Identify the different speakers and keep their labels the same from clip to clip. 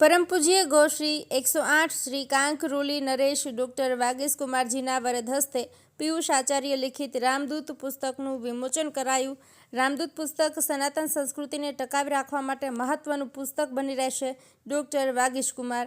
Speaker 1: પરમ પૂજ્ય ગોશ્રી એકસો આઠ શ્રી કાંકરોલી નરેશ ડૉક્ટર વાગેશ કુમારજીના વરદ હસ્તે પિયુષ આચાર્ય લિખિત રામદૂત પુસ્તકનું વિમોચન કરાયું. રામદૂત પુસ્તક સનાતન સંસ્કૃતિને ટકાવી રાખવા માટે મહત્વનું પુસ્તક બની રહેશે ડૉક્ટર વાગીશ કુમાર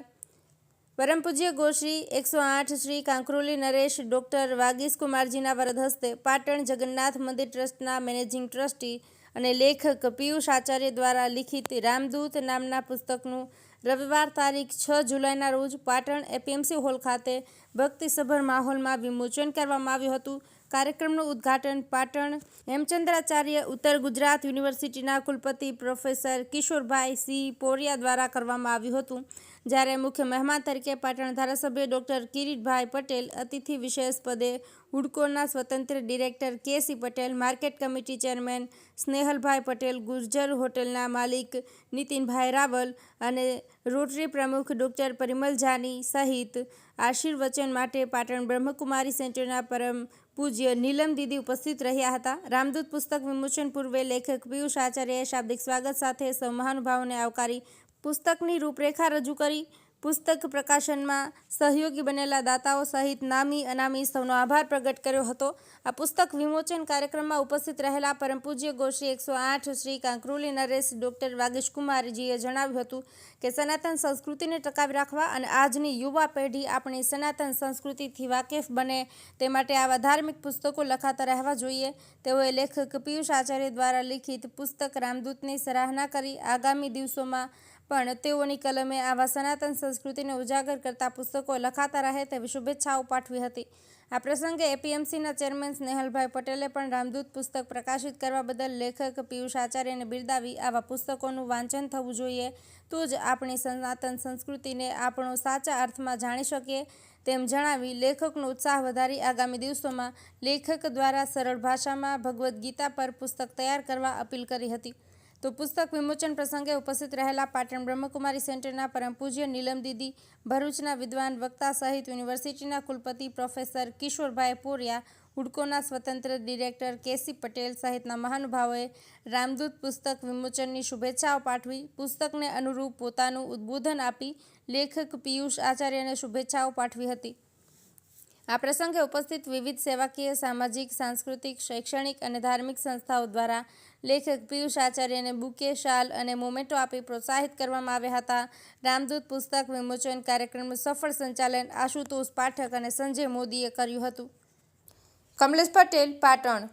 Speaker 1: પરમ પૂજ્ય ગોશ્રી એકસો આઠ શ્રી કાંકરોલી નરેશ ડૉક્ટર વાગીશ કુમારજીના વરદ હસ્તે પાટણ જગન્નાથ મંદિર ટ્રસ્ટના મેનેજિંગ ટ્રસ્ટી અને લેખક પિયુષ આચાર્ય દ્વારા લિખિત રામદૂત નામના પુસ્તકનું રવિવાર તારીખ છ જુલાઈના રોજ પાટણ એપીએમસી હોલ ખાતે ભક્તિસભર માહોલમાં વિમોચન કરવામાં આવ્યું હતું. કાર્યક્રમનું ઉદ્ઘાટન પાટણ હેમચંદ્રાચાર્ય ઉત્તર ગુજરાત યુનિવર્સિટીના કુલપતિ પ્રોફેસર કિશોરભાઈ સી પોરિયા દ્વારા કરવામાં આવ્યું હતું. જ્યારે મુખ્ય મહેમાન તરીકે પાટણ ધારાસભ્ય ડૉક્ટર કિરીટભાઈ પટેલ, અતિથિ વિશેષ પદે હુડકોના સ્વતંત્ર director K C Patel, market committee chairman Snehalbhai Patel, Gurjar હોટેલના માલિક નીતિનભાઈ રાવલ અને રોટરી પ્રમુખ ડોક્ટર પરિમલ જાની સહિત આશીર્વચન માટે પાટણ બ્રહ્મકુમારી સેન્ટરના પરમ પૂજ્ય નીલમ દીદી ઉપસ્થિત રહ્યા હતા. રામદૂત પુસ્તક વિમોચન પૂર્વે લેખક પિયુષ આચાર્યએ શાબ્દિક સ્વાગત સાથે સૌ મહાનુભાવોને આવકારી પુસ્તકની રૂપરેખા રજૂ કરી. પુસ્તક પ્રકાશનમાં સહયોગી બનેલા દાતાઓ સહિત નામી અનામી સૌનો આભાર પ્રગટ કર્યો હતો. આ પુસ્તક વિમોચન કાર્યક્રમમાં ઉપસ્થિત રહેલા પરમ પૂજ્ય ગોશ્રી એકસો આઠ શ્રી કાંકરુલી નરેશ, ડૉક્ટર વાગેશકુમારજીએ જણાવ્યું હતું કે સનાતન સંસ્કૃતિને ટકાવી રાખવા અને આજની યુવા પેઢી આપણી સનાતન સંસ્કૃતિથી વાકેફ બને તે માટે આવા ધાર્મિક પુસ્તકો લખાતા રહેવા જોઈએ. તેઓએ લેખક પિયુષ આચાર્ય દ્વારા લિખિત પુસ્તક રામદૂતની સરાહના કરી. આગામી દિવસોમાં પણ તેઓની કલમે આવા સનાતન સંસ્કૃતિને ઉજાગર કરતા પુસ્તકો લખાતા રહે તેવી શુભેચ્છાઓ પાઠવી હતી. આ પ્રસંગે એપીએમસીના ચેરમેન સ્નેહલભાઈ પટેલે પણ રામદૂત પુસ્તક પ્રકાશિત કરવા બદલ લેખક પિયુષ આચાર્યને બિરદાવી આવા પુસ્તકોનું વાંચન થવું જોઈએ. તો જ આપણી સનાતન સંસ્કૃતિને આપણો સાચા અર્થમાં જાણી શકીએ તેમ જણાવી લેખકનો ઉત્સાહ વધારી આગામી દિવસોમાં લેખક દ્વારા સરળ ભાષામાં ભગવદ્ ગીતા પર પુસ્તક તૈયાર કરવા અપીલ કરી હતી. તો પુસ્તક વિમોચન પ્રસંગે ઉપસ્થિત રહેલા પાટણ બ્રહ્મકુમારી સેન્ટરના પરમ પૂજ્ય નીલમ દીદી, ભરૂચના વિદ્વાન વક્તા સહિત યુનિવર્સિટીના કુલપતિ પ્રોફેસર કિશોરભાઈ પોરિયા હુડકોના સ્વતંત્ર ડિરેક્ટર કેસી પટેલ સહિતના મહાનુભાવોએ રામદૂત પુસ્તક વિમોચનની શુભેચ્છાઓ પાઠવી, પુસ્તકને અનુરૂપ પોતાનું ઉદ્બોધન આપી લેખક પિયુષ આચાર્યને શુભેચ્છાઓ પાઠવી હતી. આ પ્રસંગે ઉપસ્થિત વિવિધ સેવાકીય, સામાજિક, સાંસ્કૃતિક, શૈક્ષણિક અને ધાર્મિક સંસ્થાઓ દ્વારા લેખક પિયુષ આચાર્યને બુકે, શાલ અને મોમેન્ટો આપી પ્રોત્સાહિત કરવામાં આવ્યા હતા. રામદૂત પુસ્તક વિમોચન કાર્યક્રમનું સફળ સંચાલન આશુતોષ પાઠક અને સંજય મોદીએ કર્યું હતું. કમલેશ પટેલ, પાટણ.